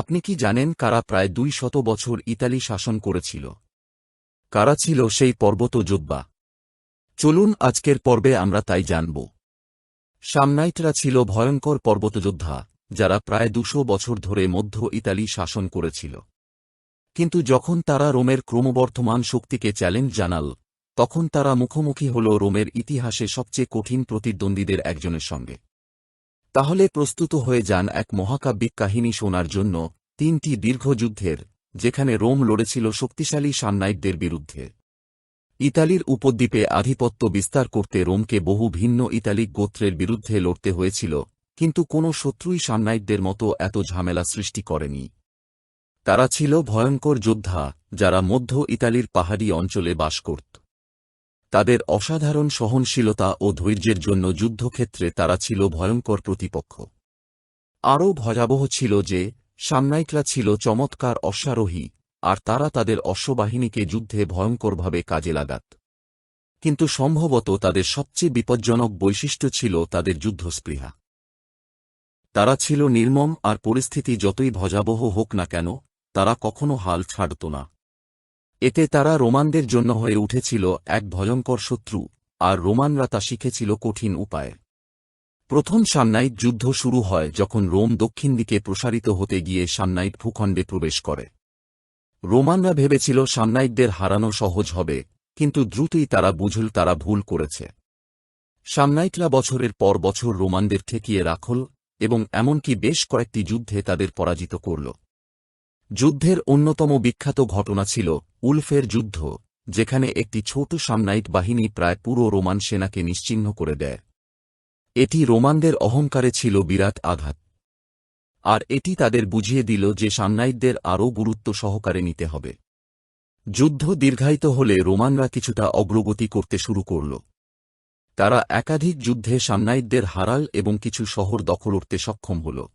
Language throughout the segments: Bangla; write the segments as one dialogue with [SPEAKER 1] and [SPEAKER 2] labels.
[SPEAKER 1] আপনি কি জানেন কারা প্রায় দুই শত বছর ইতালি শাসন করেছিল? কারা ছিল সেই পর্বত যোদ্ধা চলুন আজকের পর্বে আমরা তাই জানব। সামনাইটরা ছিল ভয়ঙ্কর পর্বতযোদ্ধা, যারা প্রায় দুশো বছর ধরে মধ্য ইতালি শাসন করেছিল। কিন্তু যখন তারা রোমের ক্রমবর্ধমান শক্তিকে চ্যালেঞ্জ জানাল, তখন তারা মুখোমুখি হল রোমের ইতিহাসে সবচেয়ে কঠিন প্রতিদ্বন্দ্বীদের একজনের সঙ্গে। তাহলে প্রস্তুত হয়ে যান এক মহাকাব্যিক কাহিনী শোনার জন্য তিনটি দীর্ঘ যুদ্ধের, যেখানে রোম লড়েছিল শক্তিশালী সান্নাইটদের বিরুদ্ধে। ইতালির উপদ্বীপে আধিপত্য বিস্তার করতে রোমকে বহু ভিন্ন ইতালিক গোত্রের বিরুদ্ধে লড়তে হয়েছিল, কিন্তু কোনো শত্রুই সান্নাইটদের মতো এত ঝামেলা সৃষ্টি করেনি। তারা ছিল ভয়ঙ্কর যোদ্ধা, যারা মধ্য ইতালির পাহাড়ি অঞ্চলে বাস করত। তাদের অসাধারণ সহনশীলতা ও ধৈর্যের জন্য যুদ্ধক্ষেত্রে তারা ছিল ভয়ঙ্কর প্রতিপক্ষ। আরও ভয়াবহ ছিল যে সামনাইকরা ছিল চমৎকার অশ্বারোহী, আর তারা তাদের অশ্ববাহিনীকে যুদ্ধে ভয়ঙ্করভাবে কাজে লাগাত। কিন্তু সম্ভবত তাদের সবচেয়ে বিপজ্জনক বৈশিষ্ট্য ছিল তাদের যুদ্ধস্পৃহা। তারা ছিল নির্মম আর পরিস্থিতি যতই ভজাবহ হোক না কেন, তারা কখনো হাল ছাড়ত না। এতে তারা রোমানদের জন্য হয়ে উঠেছিল এক ভয়ঙ্কর শত্রু, আর রোমানরা তা শিখেছিল কঠিন উপায়ে। প্রথম সান্নাইট যুদ্ধ শুরু হয় যখন রোম দক্ষিণ দিকে প্রসারিত হতে গিয়ে সান্নাইট ভূখণ্ডে প্রবেশ করে। রোমানরা ভেবেছিল সান্নাইটদের হারানো সহজ হবে, কিন্তু দ্রুতই তারা বুঝল তারা ভুল করেছে। সান্নাইটরা বছরের পর বছর রোমানদের ঠেকিয়ে রাখল এবং এমনকি বেশ কয়েকটি যুদ্ধে তাদের পরাজিত করল। যুদ্ধের অন্যতম বিখ্যাত ঘটনা ছিল উলফের যুদ্ধ, যেখানে একটি ছোট সামনাইট বাহিনী প্রায় পুরো রোমান সেনাকে নিশ্চিহ্ন করে দেয়। এটি রোমানদের অহংকারে ছিল বিরাট আঘাত। আর এটি তাদের বুঝিয়ে দিল যে সামনাইটদের আরও গুরুত্ব সহকারে নিতে হবে। যুদ্ধ দীর্ঘায়িত হলে রোমানরা কিছুটা অগ্রগতি করতে শুরু করল। তারা একাধিক যুদ্ধে সামনাইটদের হারাল এবং কিছু শহর দখল করতে সক্ষম হল।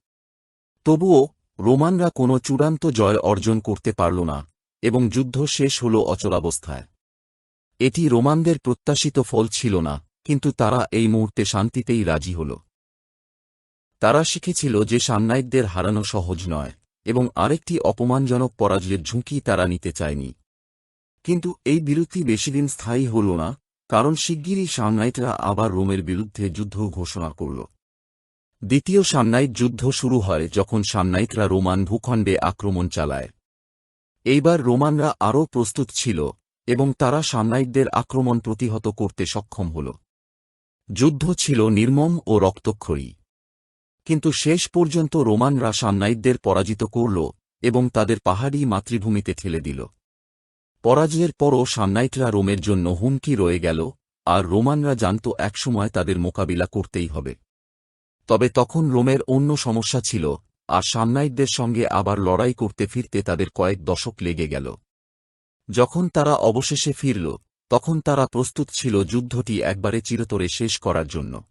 [SPEAKER 1] তবুও, রোমানরা কোনো চূড়ান্ত জয় অর্জন করতে পারল না, এবং যুদ্ধ শেষ হল অচলাবস্থায়। এটি রোমানদের প্রত্যাশিত ফল ছিল না কিন্তু তারা এই মুহূর্তে শান্তিতেই রাজি হল। তারা শিখেছিল যে সামনাইকদের হারানো সহজ নয়, এবং আরেকটি অপমানজনক পরাজয়ের ঝুঁকি তারা নিতে চায়নি। কিন্তু এই বিরতি বেশিদিন স্থায়ী হল না, কারণ শিগগিরই সামনাইটরা আবার রোমের বিরুদ্ধে যুদ্ধ ঘোষণা করল। দ্বিতীয় সামনাইট যুদ্ধ শুরু হয় যখন সামনাইটরা রোমান ভূখণ্ডে আক্রমণ চালায়। এইবার রোমানরা আরও প্রস্তুত ছিল, এবং তারা সামনাইটদের আক্রমণ প্রতিহত করতে সক্ষম হল। যুদ্ধ ছিল নির্মম ও রক্তক্ষয়ী। কিন্তু শেষ পর্যন্ত রোমানরা সামনাইটদের পরাজিত করল এবং তাদের পাহাড়ি মাতৃভূমিতে ঠেলে দিল। পরাজয়ের পরও সামনাইটরা রোমের জন্য হুমকি রয়ে গেল, আর রোমানরা জানত একসময় তাদের মোকাবিলা করতেই হবে। তবে তখন রোমের অন্য সমস্যা ছিল, আর সামনাইটদের সঙ্গে আবার লড়াই করতে ফিরতে তাদের কয়েক দশক লেগে গেল। যখন তারা অবশেষে ফিরল তখন তারা প্রস্তুত ছিল যুদ্ধটি একবারে চিরতরে শেষ করার জন্য।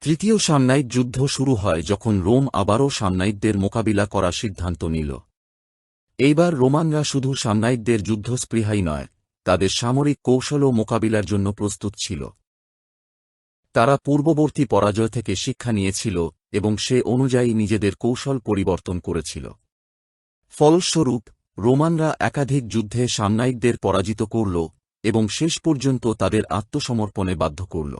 [SPEAKER 1] তৃতীয় সামনাইট যুদ্ধ শুরু হয় যখন রোম আবারও সামনাইটদের মোকাবিলা করার সিদ্ধান্ত নিল। এইবার রোমানরা শুধু সামনাইটদের যুদ্ধস্পৃহাই নয়, তাদের সামরিক কৌশলও মোকাবিলার জন্য প্রস্তুত ছিল। তারা পূর্ববর্তী পরাজয় থেকে শিক্ষা নিয়েছিল এবং সে অনুযায়ী নিজেদের কৌশল পরিবর্তন করেছিল। ফলস্বরূপ, রোমানরা একাধিক যুদ্ধে সামনাইকদের পরাজিত করল এবং শেষ পর্যন্ত তাদের আত্মসমর্পণে বাধ্য করল।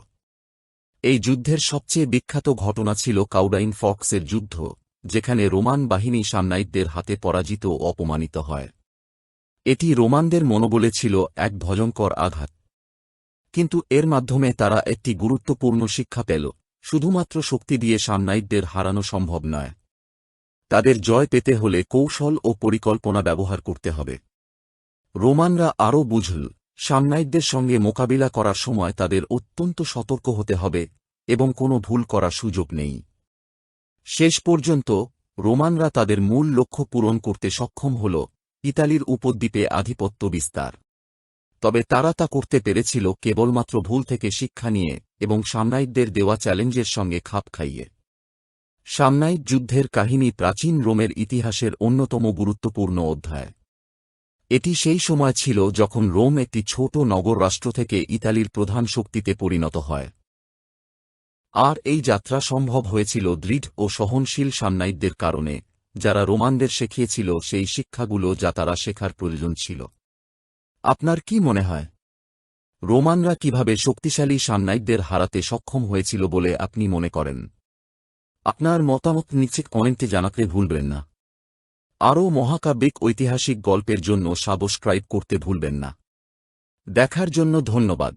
[SPEAKER 1] এই যুদ্ধের সবচেয়ে বিখ্যাত ঘটনা ছিল কাউডাইন ফক্সের যুদ্ধ, যেখানে রোমান বাহিনী সামনাইকদের হাতে পরাজিত ও অপমানিত হয়। এটি রোমানদের মনোবলে ছিল এক ভয়ঙ্কর আঘাত। কিন্তু এর মাধ্যমে তারা একটি গুরুত্বপূর্ণ শিক্ষা পেল, শুধুমাত্র শক্তি দিয়ে সামনাইটদের হারানো সম্ভব নয়। তাদের জয় পেতে হলে কৌশল ও পরিকল্পনা ব্যবহার করতে হবে। রোমানরা আরও বুঝল সামনাইটদের সঙ্গে মোকাবিলা করার সময় তাদের অত্যন্ত সতর্ক হতে হবে এবং কোনো ভুল করার সুযোগ নেই। শেষ পর্যন্ত, রোমানরা তাদের মূল লক্ষ্য পূরণ করতে সক্ষম হল ইতালির উপদ্বীপে আধিপত্য বিস্তার। তবে তারা তা করতে পেরেছিল কেবলমাত্র ভুল থেকে শিক্ষা নিয়ে এবং সামনাইটদের দেওয়া চ্যালেঞ্জের সঙ্গে খাপ খাইয়ে। সামনাইট যুদ্ধের কাহিনী প্রাচীন রোমের ইতিহাসের অন্যতম গুরুত্বপূর্ণ অধ্যায়। এটি সেই সময় ছিল যখন রোম একটি ছোট নগর রাষ্ট্র থেকে ইতালির প্রধান শক্তিতে পরিণত হয়। আর এই যাত্রা সম্ভব হয়েছিল দৃঢ় ও সহনশীল সামনাইটদের কারণে, যারা রোমানদের শেখিয়েছিল সেই শিক্ষাগুলো যা তারা শেখার প্রয়োজন ছিল। আপনার কি মনে হয়? রোমানরা কীভাবে শক্তিশালী সামনাইকদের হারাতে সক্ষম হয়েছিল বলে আপনি মনে করেন? আপনার মতামত নিচে কমেন্টে জানাতে ভুলবেন না। আরও মহাকাব্যিক ঐতিহাসিক গল্পের জন্য সাবস্ক্রাইব করতে ভুলবেন না। দেখার জন্য ধন্যবাদ।